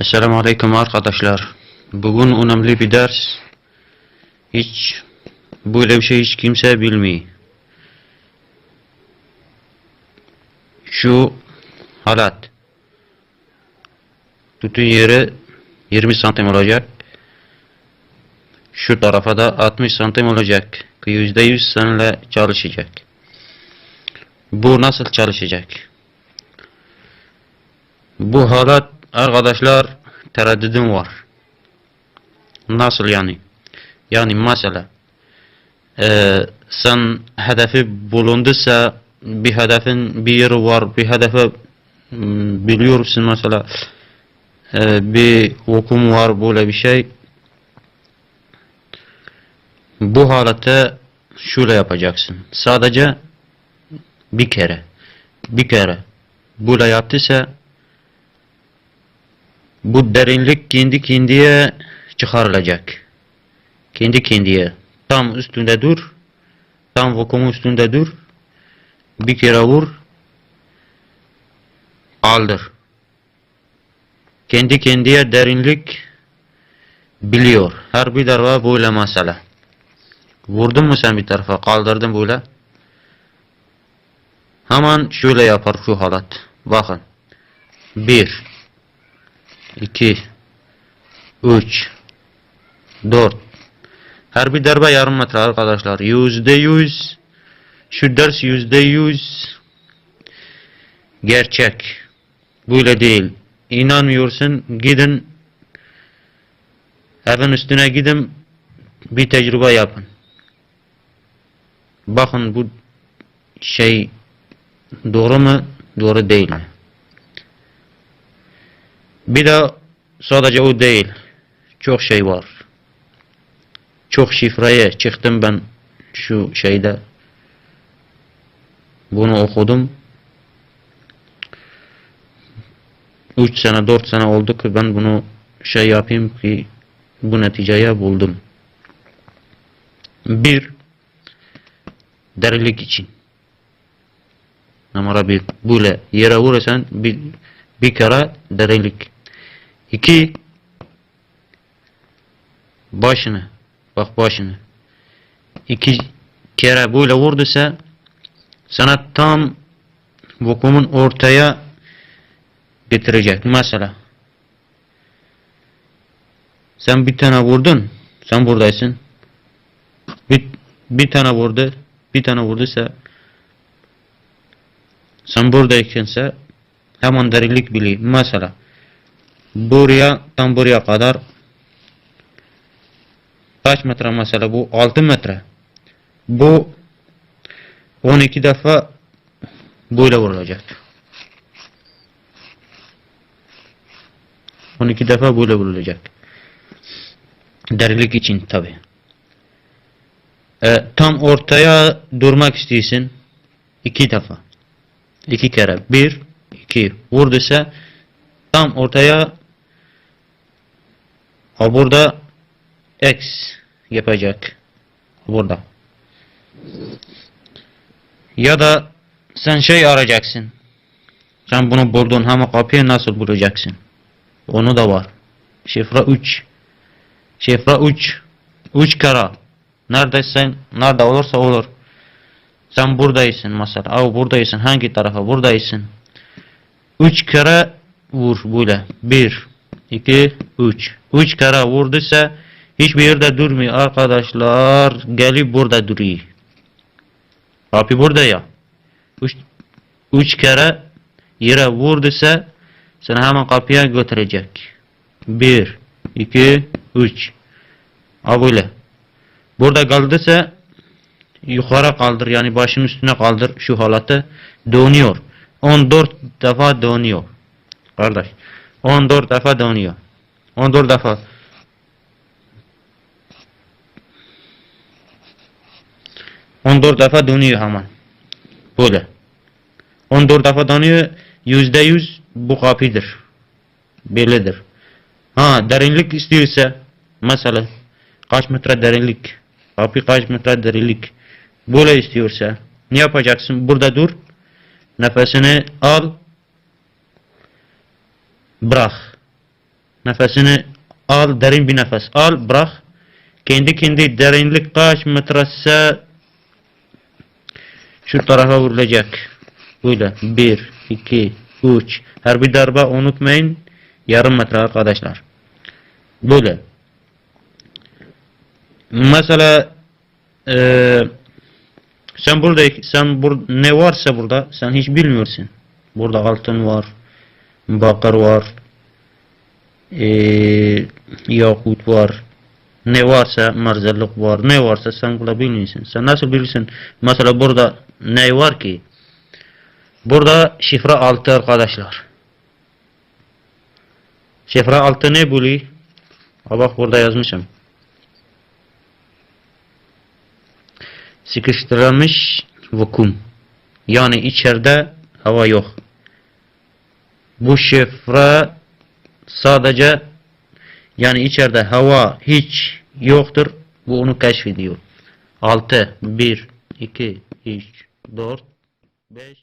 Esselamu Aleyküm arkadaşlar. Bugün önemli bir ders. Hiç böyle bir şey hiç kimse bilmiyor. Şu halat. Tutun yeri 20 santim olacak. Şu tarafa da 60 santim olacak. %100 seninle çalışacak. Bu nasıl çalışacak? Bu halat arkadaşlar tereddüdüm var. Nasıl yani? Yani mesela eee, sen hedefi bulunduysa bir hedefin bir yeri var bir hedefe mm, biliyorsun mesela eee, bir hukum var böyle bir şey bu halete şöyle yapacaksın sadece bir kere bir kere böyle yaptıysa bu derinlik kendi kendiye çıkarılacak. Kendi kendiye. Tam üstünde dur. Tam vakumun üstünde dur. Bir kere vur. Kaldır. Kendi kendiye derinlik biliyor. Her bir tarafa böyle mesela. Vurdun mu sen bir tarafa? Kaldırdın böyle. Hemen şöyle yapar şu halat. Bakın. Bir. 2 3 4 Her bir darbe yarım metre arkadaşlar. Yüzde yüz şu ders yüzde yüz gerçek. Böyle değil. İnanmıyorsun gidin evin üstüne gidin bir tecrübe yapın. Bakın bu şey doğru mu doğru değil mi? Bir de sadece o değil. Çok şey var. Çok şifreye çıktım ben şu şeyde. Bunu okudum. 3 sene 4 sene oldu ki ben bunu şey yapayım ki bu neticeye buldum. Bir derilik için. Numara bir. Böyle yere vurursan bir, bir kere derilik. İki başını bak başını iki kere böyle vurduysa sana tam vakumun ortaya getirecek. Mesela sen bir tane vurdun sen buradaysın bir, bir tane vurdu bir tane vurduysa sen buradaykense hemen derinlik biliyor. Mesela buraya tam buraya kadar kaç metre mesela bu? 6 metre. Bu 12 defa böyle vurulacak. 12 defa böyle vurulacak. Derilik için tabi tam ortaya durmak istiyorsun. İki defa. İki kere. Bir iki. Vurduysa tam ortaya Ha burada X yapacak. Burada. Ya da sen şey arayacaksın. Sen bunu buldun ama kapıyı nasıl bulacaksın? Onu da var. Şifre 3. Şifre 3. 3 kere. Neredeysen, nerede olursa olur. Sen buradaysın mesela. Av buradaysın. Hangi tarafa? Buradaysın. 3 kere vur böyle. 1 2 3 3 kere vurduysa hiçbir yerde durmuyor arkadaşlar. Gelip burada duruyor. Kapı burada ya. 3 3 kere yere vurduysa seni hemen kapıya götürecek. 1 2 3 Ha böyle. Burada kaldıysa yukarı kaldır yani başın üstüne kaldır şu halatı dönüyor. 14 defa dönüyor. Kardeş. 14 defa dönüyor. 14 defa. On dört defa dönüyor hemen. Böyle. 14 defa dönüyor. Yüzde yüz bu kapıdır. Bellidir. Ha derinlik istiyorsa mesela kaç metre derinlik kapı kaç metre derinlik böyle istiyorsa ne yapacaksın? Burada dur. Nefesini al. Bırak. Nefesini al, derin bir nefes al, bırak. Kendi kendi derinlik kaç metrese şu tarafa vurulacak. Böyle 1, 2, 3. Her bir darbe unutmayın. Yarım metre arkadaşlar. Böyle. Mesela eee sen burada sen bur ne varsa burada sen hiç bilmiyorsun. Burada altın var, bakır var, eee yakut var. Ne varsa marzallık var. Ne varsa sen burada bilmiyorsun. Sen nasıl bilirsin? Mesela burada ne var ki? Burada şifre altı arkadaşlar. Şifre altı ne buluyor? Bak burada yazmışım. Sıkıştırılmış vakum. Yani içeride hava yok. Bu şifre sadece yani içeride hava hiç yoktur. Bu onu keşfediyor. 6, 1, 2, 3, 4, 5